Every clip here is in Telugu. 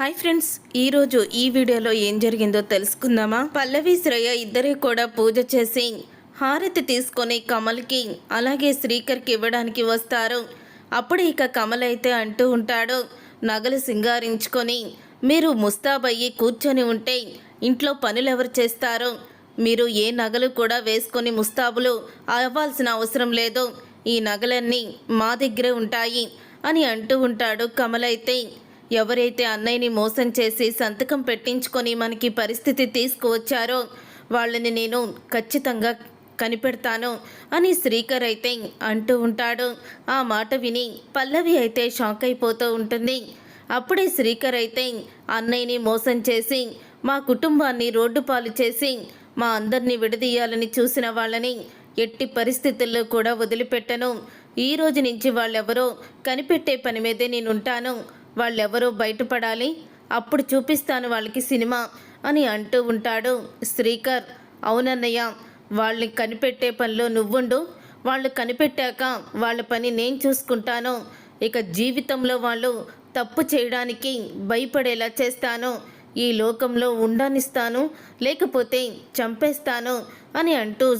హాయ్ ఫ్రెండ్స్ ఈరోజు ఈ వీడియోలో ఏం జరిగిందో తెలుసుకుందామా? పల్లవి శ్రేయ ఇద్దరే కూడా పూజ చేసి హారతి తీసుకొని కమల్కి అలాగే శ్రీకర్కి ఇవ్వడానికి వస్తారు. అప్పుడు ఇక కమల్ అయితే అంటూ ఉంటాడు నగలు సింగారించుకొని మీరు ముస్తాబయ్యి కూర్చొని ఉంటే ఇంట్లో పనులు ఎవరు చేస్తారు? మీరు ఏ నగలు కూడా వేసుకొని ముస్తాబులు అవ్వాల్సిన అవసరం లేదు. ఈ నగలన్నీ మా దగ్గరే ఉంటాయి అని అంటూ ఉంటాడు కమల్ అయితే. ఎవరైతే అన్నయ్యని మోసం చేసి సంతకం పెట్టించుకొని మనకి పరిస్థితి తీసుకువచ్చారో వాళ్ళని నేను ఖచ్చితంగా కనిపెడతాను అని శ్రీకర్ అయితే అంటూ ఉంటాడు. ఆ మాట విని పల్లవి అయితే షాక్ అయిపోతూ ఉంటుంది. అప్పుడే శ్రీకర్ అయితే అన్నయ్యని మోసం చేసి మా కుటుంబాన్ని రోడ్డు పాలు చేసి మా అందరినీ విడదీయాలని చూసిన వాళ్ళని ఎట్టి పరిస్థితుల్లో కూడా వదిలిపెట్టను. ఈ రోజు నుంచి వాళ్ళెవరో కనిపెట్టే పని మీదే నేను ఉంటాను వాళ్ళెవరో బయటపడాలి అప్పుడు చూపిస్తాను వాళ్ళకి సినిమా అని అంటూ ఉంటాడు శ్రీకర్. అవునన్నయ్య వాళ్ళని కనిపెట్టే పనిలో నువ్వుండు. వాళ్ళు కనిపెట్టాక వాళ్ళ పని నేను చూసుకుంటాను. ఇక జీవితంలో వాళ్ళు తప్పు చేయడానికి భయపడేలా చేస్తాను. ఈ లోకంలో ఉండనిస్తాను లేకపోతే చంపేస్తాను అని అంటూ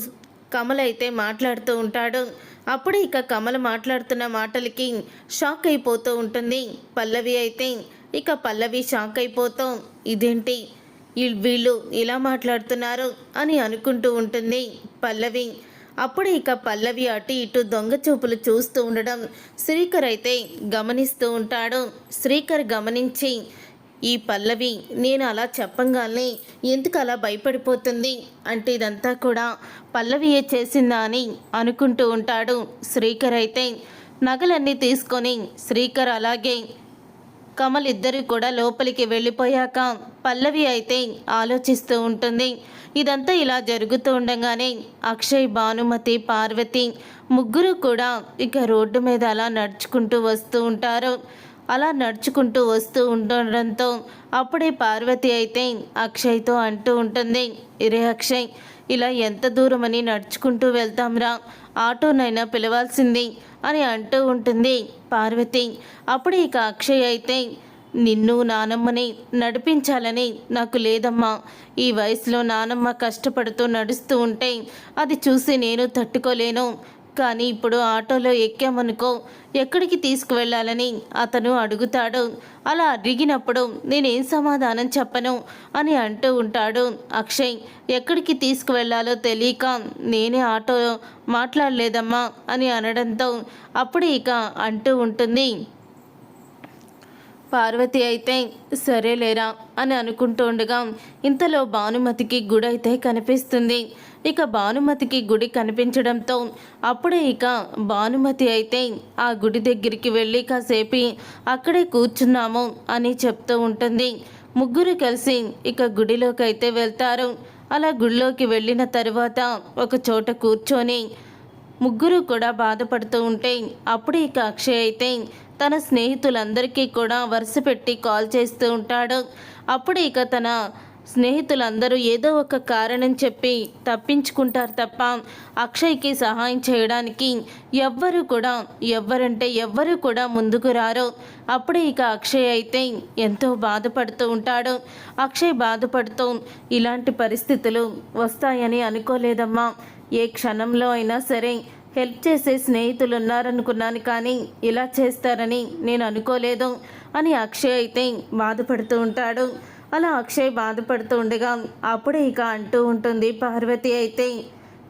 కమల్ అయితే మాట్లాడుతూ ఉంటాడు. అప్పుడు ఇక కమల మాట్లాడుతున్న మాటలకి షాక్ అయిపోతూ ఉంటుంది. పల్లవి అయితే ఇక పల్లవి షాక్ అయిపోతూ ఇదేంటి? వీళ్ళు ఇలా మాట్లాడుతున్నారు? అని అనుకుంటూ ఉంటుంది పల్లవి. అప్పుడు ఇక పల్లవి అటు ఇటు దొంగ చూపులు చూస్తూ ఉండడం శ్రీకర్ అయితే గమనిస్తూ ఉంటాడు. శ్రీకర్ గమనించి ఈ పల్లవి నేను అలా చెప్పంగానే ఎందుకు అలా భయపడిపోతుంది? అంటే ఇదంతా కూడా పల్లవియే చేసిందా అని అనుకుంటూ ఉంటాడు శ్రీకర్ అయితే. నగలన్నీ తీసుకొని శ్రీకర్ అలాగే కమల్ ఇద్దరు కూడా లోపలికి వెళ్ళిపోయాక పల్లవి అయితే ఆలోచిస్తూ ఉంటుంది. ఇదంతా ఇలా జరుగుతూ ఉండగానే అక్షయ్ భానుమతి పార్వతి ముగ్గురు కూడా ఇక రోడ్డు మీద అలా నడుచుకుంటూ వస్తూ ఉంటారు. అలా నడుచుకుంటూ వస్తూ ఉండడంతో అప్పుడే పార్వతి అయితే అక్షయ్తో అంటూ ఉంటుంది ఇరే అక్షయ్ ఇలా ఎంత దూరమని నడుచుకుంటూ వెళ్తాంరా? ఆటోనైనా పిలవాల్సింది అని అంటూ ఉంటుంది పార్వతి. అప్పుడు ఇక అక్షయ్ అయితే నిన్ను నానమ్మని నడిపించాలని నాకు లేదమ్మా. ఈ వయసులో నానమ్మ కష్టపడుతూ నడుస్తూ ఉంటే అది చూసి నేను తట్టుకోలేను. కానీ ఇప్పుడు ఆటోలో ఎక్కామనుకో ఎక్కడికి తీసుకువెళ్ళాలని అతను అడుగుతాడు. అలా అడిగినప్పుడు నేనేం సమాధానం చెప్పను అని అంటూ ఉంటాడు. అక్షయ్ ఎక్కడికి తీసుకువెళ్ళాలో తెలియక నేనే ఆటో మాట్లాడలేదమ్మా అని అనడంతో అప్పుడు ఇక అంటూ ఉంటుంది. పార్వతి అయితే సరేలేరా అని అనుకుంటుండగా ఇంతలో భానుమతికి గుడి అయితే కనిపిస్తుంది. ఇక భానుమతికి గుడి కనిపించడంతో అప్పుడే ఇక భానుమతి అయితే ఆ గుడి దగ్గరికి వెళ్ళి కాసేపు అక్కడే కూర్చున్నాము అని చెప్తూ ఉంటుంది. ముగ్గురు కలిసి ఇక గుడిలోకి అయితే వెళ్తారు. అలా గుడిలోకి వెళ్ళిన తర్వాత ఒక చోట కూర్చొని ముగ్గురు కూడా బాధపడుతూ ఉంటే అప్పుడు ఇక అక్షయ్ అయితే తన స్నేహితులందరికీ కూడా వరుస పెట్టి కాల్ చేస్తూ ఉంటాడు. అప్పుడు ఇక తన స్నేహితులందరూ ఏదో ఒక కారణం చెప్పి తప్పించుకుంటారు తప్ప అక్షయ్కి సహాయం చేయడానికి ఎవ్వరు కూడా ఎవ్వరంటే ఎవ్వరు కూడా ముందుకు రారు. అప్పుడే ఇక అక్షయ్ అయితే ఎంతో బాధపడుతూ ఉంటాడు. అక్షయ్ బాధపడుతూ ఇలాంటి పరిస్థితులు వస్తాయని అనుకోలేదమ్మా. ఏ క్షణంలో అయినా సరే హెల్ప్ చేసే స్నేహితులు ఉన్నారనుకున్నాను కానీ ఇలా చేస్తారని నేను అనుకోలేదు అని అక్షయ్ అయితే బాధపడుతూ ఉంటాడు. అలా అక్షయ్ బాధపడుతూ ఉండగా అప్పుడే ఇక అంటూ ఉంటుంది పార్వతి అయితే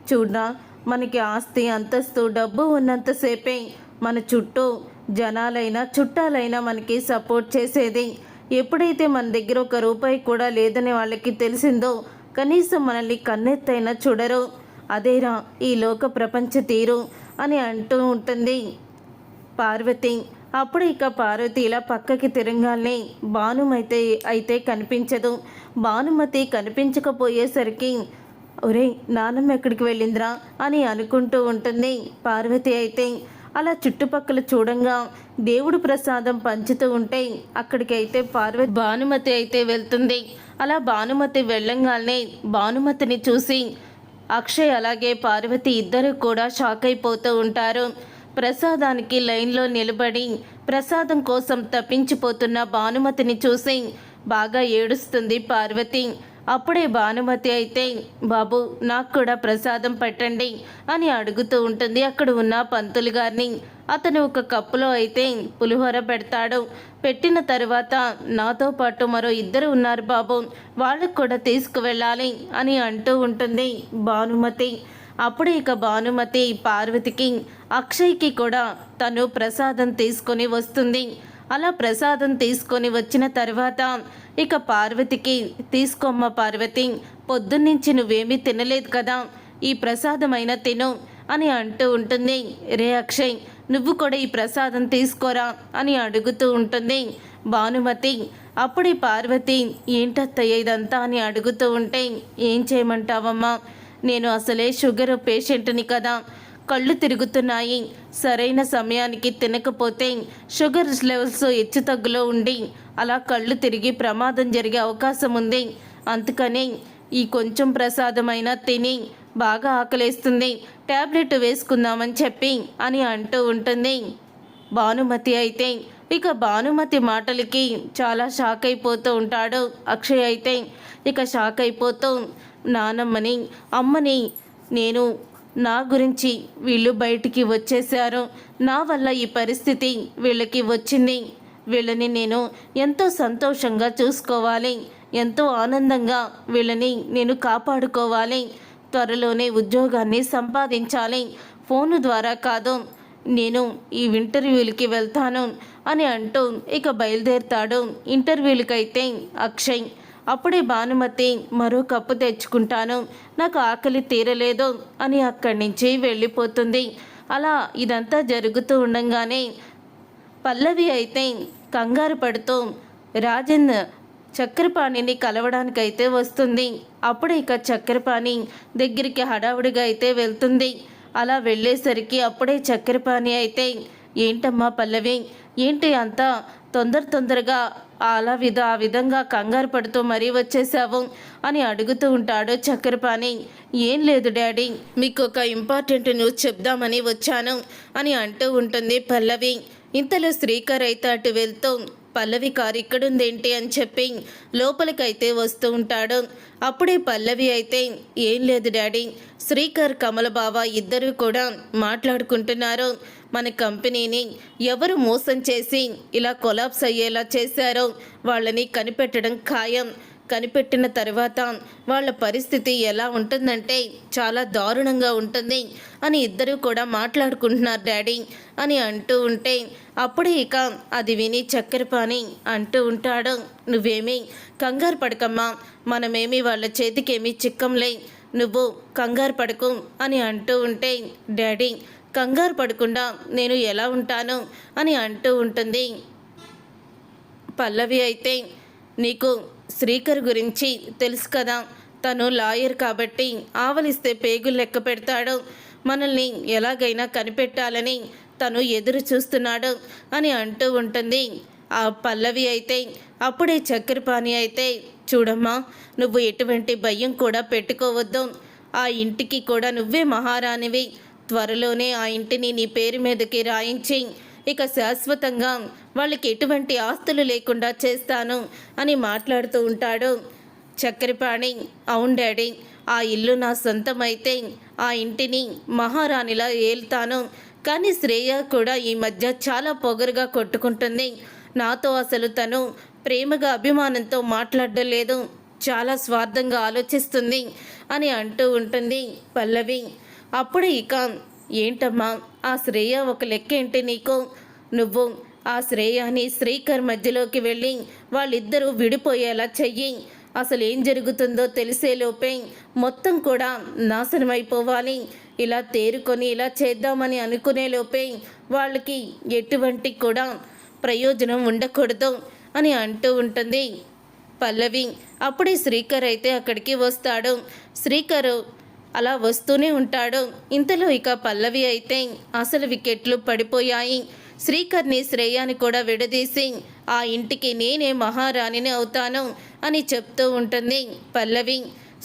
చూడరా మనకి ఆస్తి అంతస్తు డబ్బు ఉన్నంతసేపే మన చుట్టూ జనాలైనా చుట్టాలైనా మనకి సపోర్ట్ చేసేది. ఎప్పుడైతే మన దగ్గర ఒక రూపాయి కూడా లేదని వాళ్ళకి తెలిసిందో కనీసం మనల్ని కన్నెత్తైనా చూడరు. అదేరా ఈ లోక ప్రపంచ తీరు అని అంటూ ఉంటుంది పార్వతి. అప్పుడు ఇక పార్వతి ఇలా పక్కకి తిరగానే భానుమైతే అయితే కనిపించదు. భానుమతి కనిపించకపోయేసరికి ఒరే నానమ్మ ఎక్కడికి వెళ్ళిందిరా? అని అనుకుంటూ ఉంటుంది పార్వతి అయితే. అలా చుట్టుపక్కల చూడంగా దేవుడు ప్రసాదం పంచుతూ ఉంటే అక్కడికైతే పార్వతి భానుమతి అయితే వెళ్తుంది. అలా భానుమతి వెళ్ళంగానే భానుమతిని చూసి అక్షయ్ అలాగే పార్వతి ఇద్దరు కూడా షాక్ అయిపోతూ ఉంటారు. ప్రసాదానికి లైన్లో నిలబడి ప్రసాదం కోసం తప్పించిపోతున్న భానుమతిని చూసి బాగా ఏడుస్తుంది పార్వతి. అప్పుడే భానుమతి అయితే బాబు నాకు కూడా ప్రసాదం పెట్టండి అని అడుగుతూ ఉంటుంది అక్కడ ఉన్న పంతులు గారిని. అతను ఒక కప్పులో అయితే పులిహోర పెడతాడు. పెట్టిన తర్వాత నాతో పాటు మరో ఇద్దరు ఉన్నారు బాబు వాళ్ళకు కూడా తీసుకువెళ్ళాలి అని అంటూ ఉంటుంది భానుమతి. అప్పుడు ఇక భానుమతి పార్వతికి అక్షయ్కి కూడా తను ప్రసాదం తీసుకొని వస్తుంది. అలా ప్రసాదం తీసుకొని వచ్చిన తర్వాత ఇక పార్వతికి తీసుకోమ్మ పార్వతి పొద్దున్నుంచి నువ్వేమీ తినలేదు కదా ఈ ప్రసాదమైన తిను అని అంటూ ఉంటుంది. రే అక్షయ్ నువ్వు కూడా ఈ ప్రసాదం తీసుకోరా అని అడుగుతూ ఉంటుంది భానుమతి. అప్పుడే పార్వతి ఏంటత్తయ్య ఇదంతా అని అడుగుతూ ఉంటే ఏం చేయమంటావమ్మా? నేను అసలే షుగర్ పేషెంట్ని కదా. కళ్ళు తిరుగుతున్నాయి. సరైన సమయానికి తినకపోతే షుగర్ లెవెల్స్ హెచ్చు తగ్గులో ఉండి అలా కళ్ళు తిరిగి ప్రమాదం జరిగే అవకాశం ఉంది. అందుకని ఈ కొంచెం ప్రసాదమైనా తిని బాగా ఆకలేస్తుంది. ట్యాబ్లెట్ వేసుకుందామని చెప్పి అని అంటూ ఉంటుంది. భానుమతి అయితే ఇక భానుమతి మాటలకి చాలా షాక్ అయిపోతూ ఉంటాడు. అక్షయ్ అయితే ఇక షాక్ అయిపోతూ నానమ్మని అమ్మని నేను నా గురించి వీళ్ళు బయటికి వచ్చేసారు నా వల్ల ఈ పరిస్థితి వీళ్ళకి వచ్చింది. వీళ్ళని నేను ఎంతో సంతోషంగా చూసుకోవాలి. ఎంతో ఆనందంగా వీళ్ళని నేను కాపాడుకోవాలి. త్వరలోనే ఉద్యోగాన్ని సంపాదించాలి. ఫోను ద్వారా కాదు నేను ఈ ఇంటర్వ్యూలకి వెళ్తాను అని అంటూ ఇక బయలుదేరుతాడు. ఇంటర్వ్యూలకైతే అక్షయ్ అప్పుడే భానుమతి మరో కప్పు తెచ్చుకుంటాను. నాకు ఆకలి తీరలేదు అని అక్కడి నుంచి వెళ్ళిపోతుంది. అలా ఇదంతా జరుగుతూ ఉండంగానే పల్లవి అయితే కంగారు పడుతూ రాజన్ చక్రపాణిని కలవడానికైతే వస్తుంది. అప్పుడు ఇక చక్రపాణి దగ్గరికి హడావుడిగా అయితే వెళ్తుంది. అలా వెళ్ళేసరికి అప్పుడే చక్రపాణి అయితే ఏంటమ్మా పల్లవి ఏంటి అంత తొందర తొందరగా అలా విధ ఆ విధంగా కంగారు పడుతూ మరీ వచ్చేసావు అని అడుగుతూ ఉంటాడు చక్కెరపాణి ఏం లేదు డాడీ మీకు ఒక ఇంపార్టెంట్ న్యూస్ చెప్దామని వచ్చాను అని అంటూ ఉంటుంది పల్లవి. ఇంతలో శ్రీకర్ అయితే అటు వెళ్తూ పల్లవి కారు ఇక్కడుందేంటి అని చెప్పి లోపలికైతే వస్తూ ఉంటాడు. అప్పుడే పల్లవి అయితే ఏం లేదు డాడీ శ్రీకర్ కమల బావ ఇద్దరు కూడా మాట్లాడుకుంటున్నారు. మన కంపెనీని ఎవరు మోసం చేసి ఇలా కొలాప్స్ అయ్యేలా చేశారో వాళ్ళని కనిపెట్టడం ఖాయం. కనిపెట్టిన తర్వాత వాళ్ళ పరిస్థితి ఎలా ఉంటుందంటే చాలా దారుణంగా ఉంటుంది అని ఇద్దరు కూడా మాట్లాడుకుంటున్నారు డాడీ అని అంటూ ఉంటే అప్పుడే ఇక అది విని చక్కెరపాని అంటూ ఉంటాడు నువ్వేమీ కంగారు పడకమ్మా మనమేమి వాళ్ళ చేతికేమీ చిక్కంలే నువ్వు కంగారు పడకు అని అంటూ ఉంటే డాడీ కంగారు పడకుండా నేను ఎలా ఉంటాను? అని అంటూ ఉంటుంది. పల్లవి అయితే నీకు శ్రీకర్ గురించి తెలుసు కదా. తను లాయర్ కాబట్టి ఆవలిస్తే పేగులు లెక్క పెడతాడు. మనల్ని ఎలాగైనా కనిపెట్టాలని తను ఎదురు చూస్తున్నాడు అని అంటూ ఉంటుంది. ఆ పల్లవి అయితే అప్పుడే చక్కెరపాణి అయితే చూడమ్మా నువ్వు ఎటువంటి భయం కూడా పెట్టుకోవద్దు. ఆ ఇంటికి కూడా నువ్వే మహారాణివి. త్వరలోనే ఆ ఇంటిని నీ పేరు మీదకి రాయించి ఇక శాశ్వతంగా వాళ్ళకి ఎటువంటి ఆస్తులు లేకుండా చేస్తాను అని మాట్లాడుతూ ఉంటాడు. చక్కెరపాణి అవును డాడీ ఆ ఇల్లు నా సొంతమైతే ఆ ఇంటిని మహారాణిలా ఏల్తాను. కానీ శ్రేయ కూడా ఈ మధ్య చాలా పొగరుగా కొట్టుకుంటుంది. నాతో అసలు తను ప్రేమగా అభిమానంతో మాట్లాడడం లేదు చాలా స్వార్థంగా ఆలోచిస్తుంది అని అంటూ ఉంటుంది పల్లవి. అప్పుడు ఇక ఏంటమ్మా? ఆ శ్రేయ ఒక లెక్క ఏంటి నీకు? నువ్వు ఆ శ్రేయాని శ్రీకర్ మధ్యలోకి వెళ్ళి వాళ్ళిద్దరూ విడిపోయేలా చెయ్యి. అసలు ఏం జరుగుతుందో తెలిసేలోపే మొత్తం కూడా నాశనం అయిపోవాలి ఇలా తేరుకొని ఇలా చేద్దామని అనుకునేలోపే వాళ్ళకి ఎటువంటి కూడా ప్రయోజనం ఉండకూడదు అని అంటూ ఉంటుంది. పల్లవి అప్పుడే శ్రీకర్ అయితే అక్కడికి వస్తాడు. శ్రీకరు అలా వస్తూనే ఉంటాడు. ఇంతలో ఇక పల్లవి అయితే అసలు వికెట్లు పడిపోయాయి. శ్రీకర్ని శ్రేయాని కూడా విడదీసి ఆ ఇంటికి నేనే మహారాణిని అవుతాను అని చెప్తూ ఉంటుంది పల్లవి.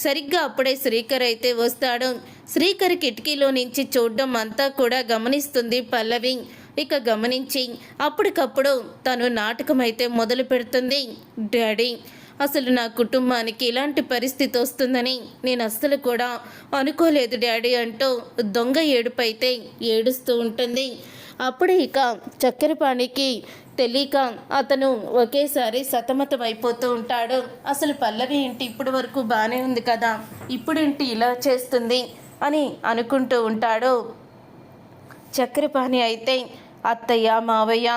సరిగ్గా అప్పుడే శ్రీకర్ అయితే వస్తాడు. శ్రీకర్ కిటికీలో నుంచి చూడడం అంతా కూడా గమనిస్తుంది పల్లవి. ఇక గమనించి అప్పటికప్పుడు తను నాటకం అయితే మొదలు పెడుతుంది డాడీ అసలు నా కుటుంబానికి ఇలాంటి పరిస్థితి వస్తుందని నేను అస్సలు కూడా అనుకోలేదు డాడీ అంటూ దొంగ ఏడుపు అయితే ఏడుస్తూ ఉంటుంది. అప్పుడే ఇక చక్కెరపాణికి తెలియక అతను ఒకేసారి సతమతం అయిపోతూ ఉంటాడు. అసలు పల్లవి ఇంటి ఇప్పటి వరకు బాగానే ఉంది కదా ఇప్పుడేంటి ఇలా చేస్తుంది అని అనుకుంటూ ఉంటాడు. చక్రపాణి అయితే అత్తయ్య మావయ్య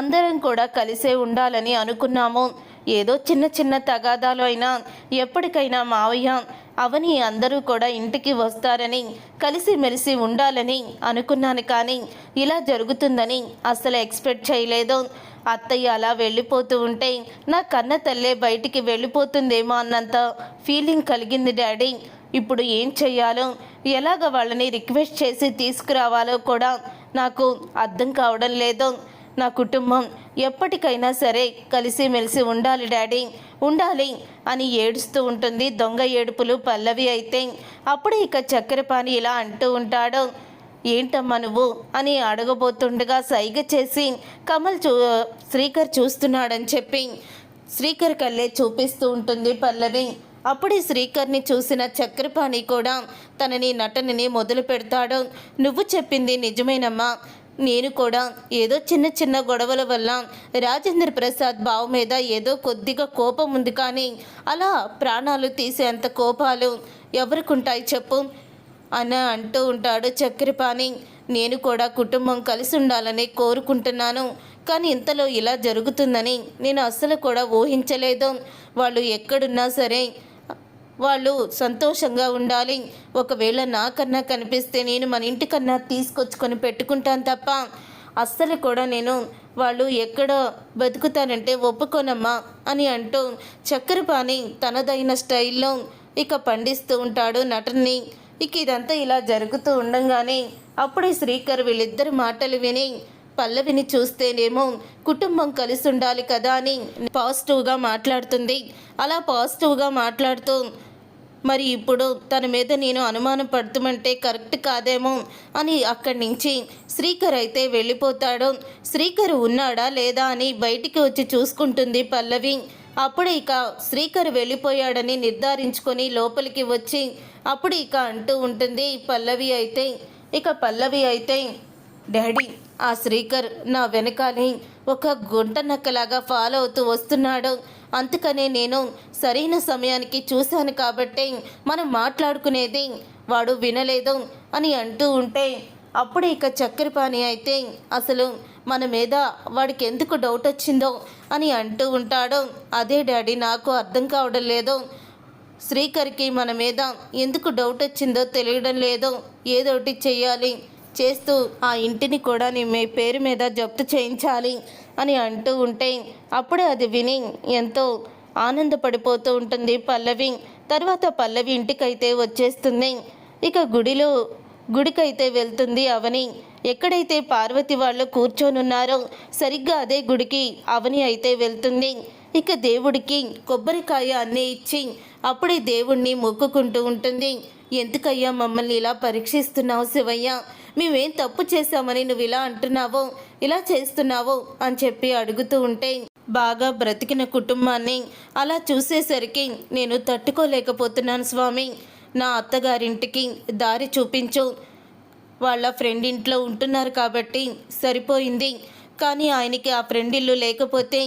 అందరం కూడా కలిసే ఉండాలని అనుకున్నాము. ఏదో చిన్న చిన్న తగాదాలు అయినా ఎప్పటికైనా మావయ్య అవని అందరూ కూడా ఇంటికి వస్తారని కలిసిమెలిసి ఉండాలని అనుకున్నాను కానీ ఇలా జరుగుతుందని అసలు ఎక్స్పెక్ట్ చేయలేదు. అత్తయ్య అలా వెళ్ళిపోతూ ఉంటే నా కన్న తల్లే బయటికి వెళ్ళిపోతుందేమో అన్నంత ఫీలింగ్ కలిగింది డాడీ. ఇప్పుడు ఏం చెయ్యాలో ఎలాగ వాళ్ళని రిక్వెస్ట్ చేసి తీసుకురావాలో కూడా నాకు అర్థం కావడం లేదు. నా కుటుంబం ఎప్పటికైనా సరే కలిసిమెలిసి ఉండాలి డాడీ. ఉండాలి అని ఏడుస్తూ ఉంటుంది. దొంగ ఏడుపులు పల్లవి అయితే అప్పుడు ఇక చక్కెరపాణి ఇలా అంటూ ఉంటాడు. ఏంటమ్మా నువ్వు? అని అడగబోతుండగా సైగ చేసి కమల్ చూ శ్రీకర్ చూస్తున్నాడని చెప్పి శ్రీకర్ కళ్ళే చూపిస్తూ ఉంటుంది పల్లవి. అప్పుడే శ్రీకర్ని చూసిన చక్రపాణి కూడా తనని నటనని మొదలు పెడతాడు నువ్వు చెప్పింది నిజమేనమ్మా. నేను కూడా ఏదో చిన్న చిన్న గొడవల వల్ల రాజేంద్ర ప్రసాద్ బావు మీద ఏదో కొద్దిగా కోపం ఉంది కానీ అలా ప్రాణాలు తీసేంత కోపాలు ఎవరికుంటాయి చెప్పు? అని అంటూ ఉంటాడు చక్కెరపాణి నేను కూడా కుటుంబం కలిసి ఉండాలని కోరుకుంటున్నాను. కానీ ఇంతలో ఇలా జరుగుతుందని నేను అస్సలు కూడా ఊహించలేదు. వాళ్ళు ఎక్కడున్నా సరే వాళ్ళు సంతోషంగా ఉండాలి. ఒకవేళ నాకన్నా కనిపిస్తే నేను మన ఇంటికన్నా తీసుకొచ్చుకొని పెట్టుకుంటాను తప్ప అస్సలు కూడా నేను వాళ్ళు ఎక్కడ బతుకుతానంటే ఒప్పుకోనమ్మా అని అంటూ చక్కెరపాని తనదైన స్టైల్లో ఇక పండిస్తూ ఉంటాడు నటన్ని. ఇక ఇదంతా ఇలా జరుగుతూ ఉండంగానే అప్పుడే శ్రీకర్ వీళ్ళిద్దరి మాటలు విని పల్లవిని చూస్తేనేమో కుటుంబం కలిసి ఉండాలి కదా అని పాజిటివ్గా మాట్లాడుతుంది. అలా పాజిటివ్గా మాట్లాడుతూ మరి ఇప్పుడు తన మీద నేను అనుమానం పడుతుమంటే కరెక్ట్ కాదేమో అని అక్కడి నుంచి శ్రీకర్ అయితే వెళ్ళిపోతాడు. శ్రీకర్ ఉన్నాడా లేదా అని బయటికి వచ్చి చూసుకుంటుంది పల్లవి. అప్పుడు ఇక శ్రీకర్ వెళ్ళిపోయాడని నిర్ధారించుకొని లోపలికి వచ్చి అప్పుడు ఇక అంటూ ఉంటుంది పల్లవి అయితే. ఇక పల్లవి అయితే డాడీ ఆ శ్రీకర్ నా వెనకాలి ఒక గుంట నక్కలాగా ఫాలో అవుతూ వస్తున్నాడు. అందుకనే నేను సరైన సమయానికి చూశాను కాబట్టి మనం మాట్లాడుకునేది వాడు వినలేదు అని అంటూ ఉంటే అప్పుడే ఇక చక్కెరపాణి అయితే అసలు మన మీద వాడికి ఎందుకు డౌట్ వచ్చిందో అని అంటూ ఉంటాడు. అదే డాడీ నాకు అర్థం కావడం లేదు. శ్రీకర్కి మన మీద ఎందుకు డౌట్ వచ్చిందో తెలియడం లేదు. ఏదోటి చెయ్యాలి. చేస్తూ ఆ ఇంటిని కూడా నీ మీ పేరు మీద జప్తు చేయించాలి అని అంటూ ఉంటే అప్పుడే అది విని ఎంతో ఆనందపడిపోతూ ఉంటుంది పల్లవి. తర్వాత పల్లవి ఇంటికైతే వచ్చేస్తుంది. ఇక గుడిలో గుడికైతే వెళ్తుంది అవని. ఎక్కడైతే పార్వతి వాళ్ళు కూర్చోనున్నారో సరిగ్గా అదే గుడికి అవని అయితే వెళ్తుంది. ఇక దేవుడికి కొబ్బరికాయ అన్నీ ఇచ్చి అప్పుడే దేవుణ్ణి మొక్కుకుంటూ ఉంటుంది. ఎందుకయ్యా మమ్మల్ని ఇలా పరీక్షిస్తున్నావు శివయ్య? మేమేం తప్పు చేశామని నువ్వు ఇలా అంటున్నావో ఇలా చేస్తున్నావో అని చెప్పి అడుగుతూ ఉంటే బాగా బ్రతికిన కుటుంబాన్ని అలా చూసేసరికి నేను తట్టుకోలేకపోతున్నాను స్వామి. నా అత్తగారింటికి దారి చూపించు. వాళ్ళ ఫ్రెండ్ ఇంట్లో ఉంటున్నారు కాబట్టి సరిపోయింది. కానీ ఆయనకి ఆ ఫ్రెండ్ ఇల్లు లేకపోతే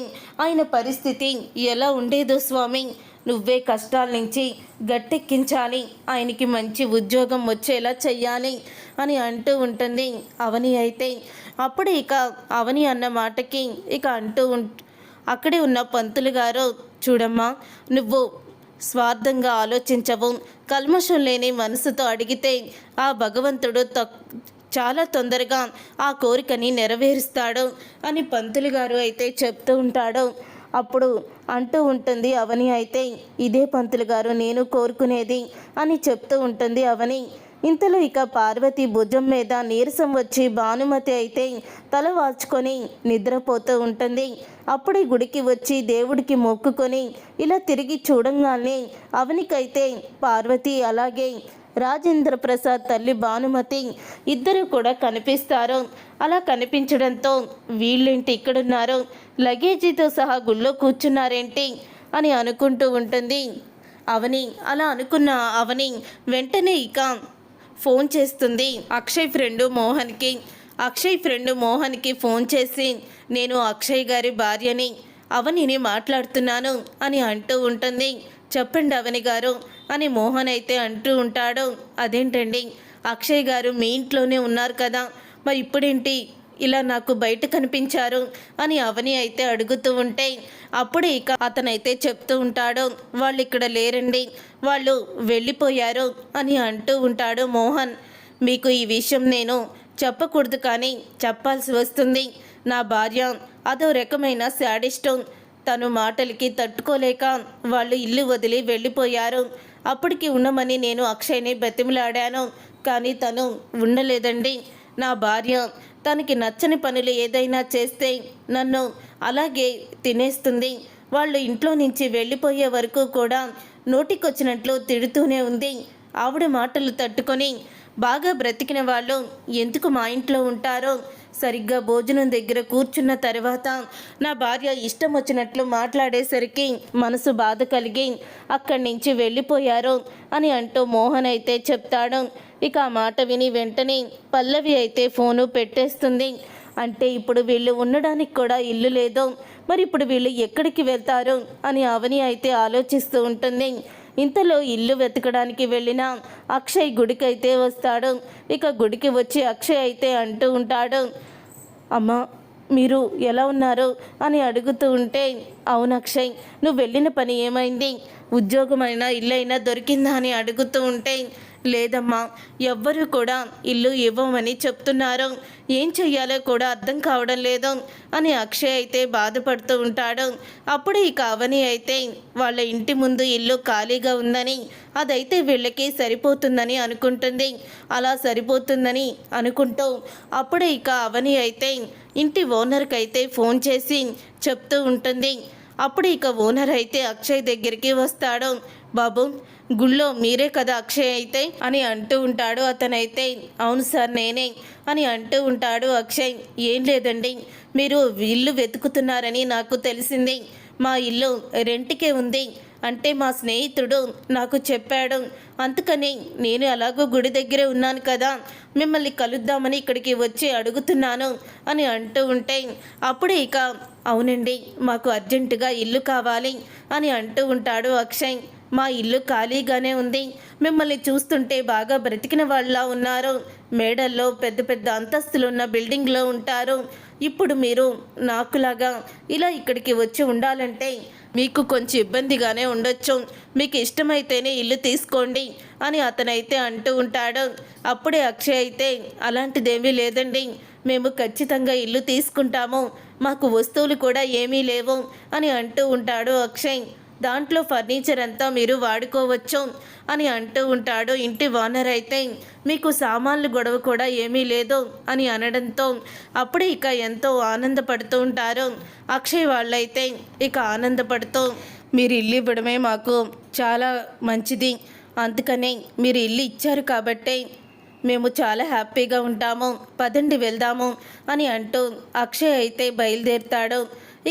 ఆయన పరిస్థితి ఎలా ఉండేదో స్వామి. నువ్వే కష్టాల నుంచి గట్టెక్కించాలి. ఆయనకి మంచి ఉద్యోగం వచ్చేలా చెయ్యాలి అని అంటూ ఉంటుంది అవని అయితే. అప్పుడు ఇక అవని అన్న మాటకి ఇక అంటూ ఉం అక్కడే ఉన్న పంతులు గారు చూడమ్మా నువ్వు స్వార్థంగా ఆలోచించవు. కల్మషం లేని మనసుతో అడిగితే ఆ భగవంతుడు తక్ చాలా తొందరగా ఆ కోరికని నెరవేరుస్తాడు అని పంతులు గారు అయితే చెప్తూ ఉంటాడు. అప్పుడు అంటూ ఉంటుంది అవని అయితే ఇదే పంతులు గారు నేను కోరుకునేది అని చెప్తూ ఉంటుంది అవని. ఇంతలో ఇక పార్వతి భుజం మీద నీరసం వచ్చి భానుమతి అయితే తల వాల్చుకొని నిద్రపోతూ ఉంటుంది. అప్పుడే గుడికి వచ్చి దేవుడికి మొక్కుకొని ఇలా తిరిగి చూడంగానే అవనికైతే పార్వతి అలాగే రాజేంద్ర ప్రసాద్ తల్లి భానుమతి ఇద్దరు కూడా కనిపిస్తారు. అలా కనిపించడంతో వీళ్ళేంటి ఇక్కడున్నారు? లగేజీతో సహా గుళ్ళో కూర్చున్నారేంటి? అని అనుకుంటూ ఉంటుంది. అవని అలా అనుకున్న అవని వెంటనే ఇక ఫోన్ చేస్తుంది. అక్షయ్ ఫ్రెండ్ మోహన్కి. అక్షయ్ ఫ్రెండ్ మోహన్కి ఫోన్ చేసి నేను అక్షయ్ గారి భార్యని అవనిని మాట్లాడుతున్నాను అని అంటూ ఉంటుంది. చెప్పండి అవని గారు అని మోహన్ అయితే అంటూ ఉంటాడు. అదేంటండి? అక్షయ్ గారు మీ ఇంట్లోనే ఉన్నారు కదా. మరి ఇప్పుడేంటి? ఇలా నాకు బయట కనిపించారు అని అవని అయితే అడుగుతూ ఉంటే అప్పుడే ఇక అతనైతే చెప్తూ ఉంటాడు. వాళ్ళు ఇక్కడ లేరండి. వాళ్ళు వెళ్ళిపోయారు అని అంటూ ఉంటాడు మోహన్. మీకు ఈ విషయం నేను చెప్పకూడదు కానీ చెప్పాల్సి వస్తుంది. నా భార్య అదో రకమైన శాడిస్టు. తను మాటలకి తట్టుకోలేక వాళ్ళు ఇల్లు వదిలి వెళ్ళిపోయారు. అప్పటికి ఉండమని నేను అక్షయ్ని బతిమలాడాను. కానీ తను ఉండలేదండి. నా భార్య తనకి నచ్చని పనులు ఏదైనా చేస్తే నన్ను అలాగే తినేస్తుంది. వాళ్ళు ఇంట్లో నుంచి వెళ్ళిపోయే వరకు కూడా నోటికొచ్చినట్లు తిడుతూనే ఉంది. ఆవిడ మాటలు తట్టుకొని బాగా బ్రతికిన వాళ్ళు ఎందుకు మా ఇంట్లో ఉంటారో? సరిగ్గా భోజనం దగ్గర కూర్చున్న తర్వాత నా భార్య ఇష్టం వచ్చినట్లు మాట్లాడేసరికి మనసు బాధ కలిగి అక్కడి నుంచి వెళ్ళిపోయారు అని అంటూ మోహన్ అయితే చెప్తాడు. ఇక ఆ మాట విని వెంటనే పల్లవి అయితే ఫోను పెట్టేస్తుంది. అంటే ఇప్పుడు వీళ్ళు ఉండడానికి కూడా ఇల్లు లేదు. మరి ఇప్పుడు వీళ్ళు ఎక్కడికి వెళ్తారు? అని అవని అయితే ఆలోచిస్తూ ఉంటుంది. ఇంతలో ఇల్లు వెతకడానికి వెళ్ళిన అక్షయ్ గుడికైతే వస్తాడు. ఇక గుడికి వచ్చి అక్షయ్ అయితే అంటూ ఉంటాడు. అమ్మా మీరు ఎలా ఉన్నారు? అని అడుగుతూ ఉంటే అవును అక్షయ్ నువ్వు వెళ్ళిన పని ఏమైంది? ఉద్యోగమైనా ఇల్లైనా దొరికిందా? అని అడుగుతూ ఉంటే లేదమ్మా ఎవ్వరూ కూడా ఇల్లు ఇవ్వమని చెప్తున్నారు. ఏం చెయ్యాలో కూడా అర్థం కావడం లేదు అని అక్షయ్ అయితే బాధపడుతూ ఉంటాడు. అప్పుడు ఈ కావని అయితే వాళ్ళ ఇంటి ముందు ఇల్లు ఖాళీగా ఉందని అదైతే వీళ్ళకి సరిపోతుందని అనుకుంటుంది. అలా సరిపోతుందని అనుకుంటూ అప్పుడు ఇక అవని అయితే ఇంటి ఓనర్కి అయితే ఫోన్ చేసి చెప్తూ ఉంటుంది. అప్పుడు ఇక ఓనర్ అయితే అక్షయ్ దగ్గరికి వస్తాడు. బాబు గుళ్ళో మీరే కదా అక్షయ్ అయితే అని అంటూ ఉంటాడు. అతనైతే అవును సార్ నేనే అని అంటూ ఉంటాడు అక్షయ్. ఏం లేదండి మీరు ఇల్లు వెతుకుతున్నారని నాకు తెలిసింది. మా ఇల్లు రెంట్కే ఉంది. అంటే మా స్నేహితుడు నాకు చెప్పాడు. అందుకని నేను అలాగో గుడి దగ్గరే ఉన్నాను కదా. మిమ్మల్ని కలుద్దామని ఇక్కడికి వచ్చి అడుగుతున్నాను అని అంటూ ఉంటే అప్పుడే ఇక అవునండి మాకు అర్జెంటుగా ఇల్లు కావాలి అని అంటూ ఉంటాడు అక్షయ్. మా ఇల్లు ఖాళీగానే ఉంది. మిమ్మల్ని చూస్తుంటే బాగా బ్రతికిన వాళ్ళ ఉన్నారు. మేడల్లో పెద్ద పెద్ద అంతస్తులున్న బిల్డింగ్లో ఉంటారు. ఇప్పుడు మీరు నాకులాగా ఇలా ఇక్కడికి వచ్చి ఉండాలంటే మీకు కొంచెం ఇబ్బందిగానే ఉండొచ్చు. మీకు ఇష్టమైతేనే ఇల్లు తీసుకోండి అని అతనైతే అంటూ ఉంటాడు. అప్పుడే అక్షయ్ అయితే అలాంటిదేమీ లేదండి. మేము ఖచ్చితంగా ఇల్లు తీసుకుంటాము. మాకు వస్తువులు కూడా ఏమీ లేవు అని అంటూ ఉంటాడు అక్షయ్. దాంట్లో ఫర్నిచర్ అంతా మీరు వాడుకోవచ్చు అని అంటూ ఉంటాడు ఇంటి ఓనర్ అయితే. మీకు సామాన్లు గొడవ కూడా ఏమీ లేదు అని అనడంతో అప్పుడే ఇక ఎంతో ఆనందపడుతూ ఉంటారు. అక్షయ్ వాళ్ళైతే ఇక ఆనందపడుతూ మీరు ఇల్లు ఇవ్వడమే మాకు చాలా మంచిది. అందుకనే మీరు ఇల్లు ఇచ్చారు కాబట్టే మేము చాలా హ్యాపీగా ఉంటాము. పదండి వెళ్దాము అని అంటూ అక్షయ్ అయితే బయలుదేరుతాడు.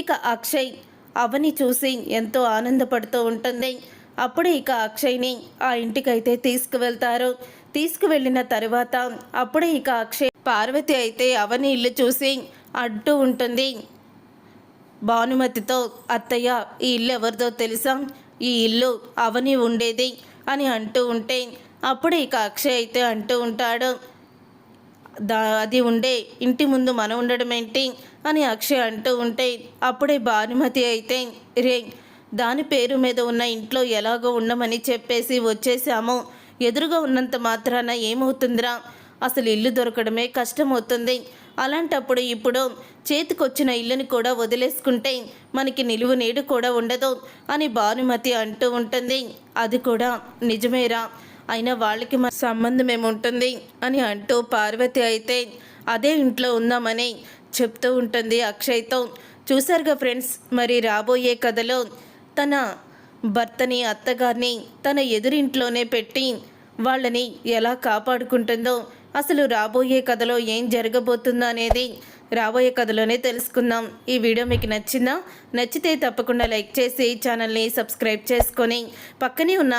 ఇక అక్షయ్ అవని చూసి ఎంతో ఆనందపడుతూ ఉంటుంది. అప్పుడే ఇక అక్షయ్ని ఆ ఇంటికైతే తీసుకువెళ్తారు. తీసుకువెళ్ళిన తర్వాత అప్పుడే ఇక అక్షయ్ పార్వతి అయితే అవని ఇల్లు చూసి అడ్డు ఉంటుంది. భానుమతితో అత్తయ్య ఈ ఇల్లు ఎవరిదో తెలుసా? ఈ ఇల్లు అవని ఉండేది అని అంటూ ఉంటే అప్పుడే ఇక అక్షయ్ అయితే అంటూ ఉంటాడు. దా అది ఉండే ఇంటి ముందు మనం ఉండడం ఏంటి అని అక్షయ్ అంటూ ఉంటే అప్పుడే భానుమతి అయితే రే దాని పేరు మీద ఉన్న ఇంట్లో ఎలాగో ఉండమని చెప్పేసి వచ్చేసాము. ఎదురుగా ఉన్నంత మాత్రాన ఏమవుతుందిరా? అసలు ఇల్లు దొరకడమే కష్టమవుతుంది. అలాంటప్పుడు ఇప్పుడు చేతికొచ్చిన ఇల్లుని కూడా వదిలేసుకుంటే మనకి నిలువు నీడు కూడా ఉండదు అని భానుమతి అంటూ ఉంటుంది. అది కూడా నిజమేరా? అయినా వాళ్ళకి మన సంబంధం ఏముంటుంది? అని అంటూ పార్వతి అయితే అదే ఇంట్లో ఉందామని చెప్తూ ఉంటుంది. అక్షయ్తో చూసారుగా ఫ్రెండ్స్ మరి రాబోయే కథలో తన భర్తని అత్తగారిని తన ఎదురింట్లోనే పెట్టి వాళ్ళని ఎలా కాపాడుకుంటుందో అసలు రాబోయే కథలో ఏం జరగబోతుందో అనేది రాబోయే కథలోనే తెలుసుకుందాం. ఈ వీడియో మీకు నచ్చిందా? నచ్చితే తప్పకుండా లైక్ చేసి ఛానల్ని సబ్స్క్రైబ్ చేసుకొని పక్కనే ఉన్న